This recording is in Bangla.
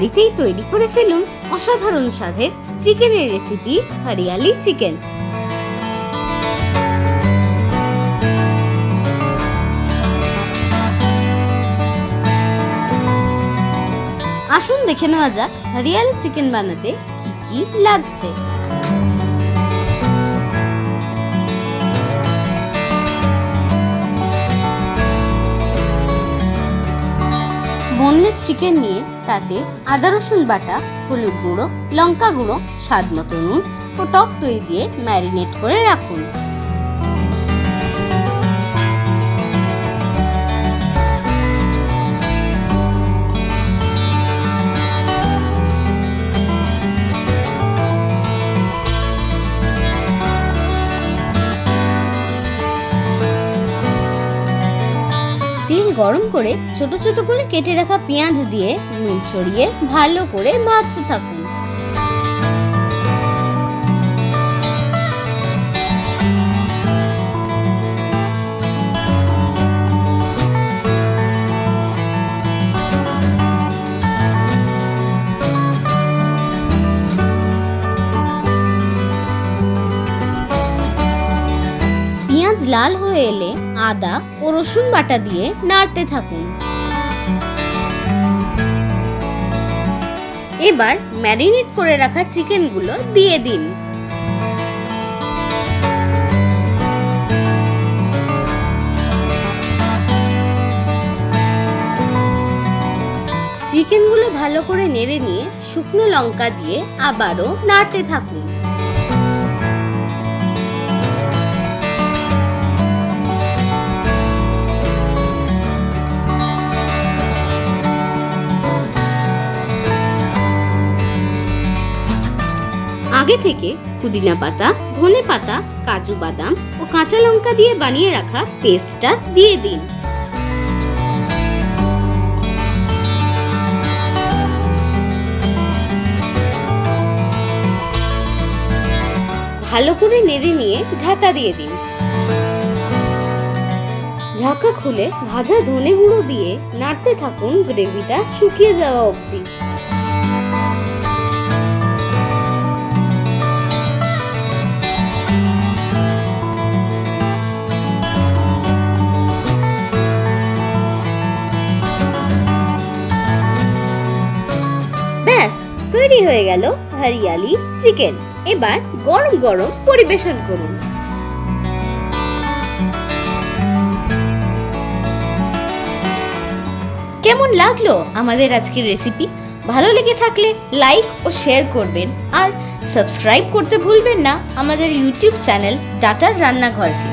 বাড়িতেই তৈরি করে ফেলুন অসাধারণ স্বাদের চিকেনের রেসিপি হরিয়ালি চিকেন। আসুন দেখে নেওয়া যাক হরিয়ালি চিকেন বানাতে কি কি লাগছে। বোনলেস চিকেন নিয়ে তাতে আদা রসুন বাটা, হলুদ গুঁড়ো, লঙ্কা গুঁড়ো, স্বাদ মতো নুন ও টক দই দিয়ে ম্যারিনেট করে রাখুন। গরম করে ছোট ছোট করে কেটে রাখা পেঁয়াজ দিয়ে নুন ছড়িয়ে ভালো করে ভাজতে থাকুন। লাল হয়ে এলে আদা ও রসুন বাটা দিয়ে নাড়তে থাকুন। এবার ম্যারিনেট করে রাখা চিকেনগুলো দিয়ে দিন। চিকেনগুলো ভালো করে নেড়ে নিয়ে শুকনো লঙ্কা দিয়ে আবারও নাড়তে থাকুন। আগে থেকে পুদিনা পাতা, ধনে পাতা, কাজু বাদাম ও কাঁচা লঙ্কা দিয়ে বানিয়ে রাখা পেস্টটা দিয়ে দিন। ভালো করে নেড়ে নিয়ে ঢাকা দিয়ে দিন। ঢাকা খুলে ভাজা ধনে গুঁড়ো দিয়ে নাড়তে থাকুন গ্রেভিটা শুকিয়ে যাওয়া অবধি। তৈরি হয়ে গেল হরিয়ালি চিকেন। এবার গরম গরম পরিবেশন করুন। কেমন লাগল আমাদের আজকের রেসিপি ভালো লেগে থাকলে লাইক ও শেয়ার করবেন। আর সাবস্ক্রাইব করতে ভুলবেন না আমাদের ইউটিউব চ্যানেল ডাটার রান্নাঘরকে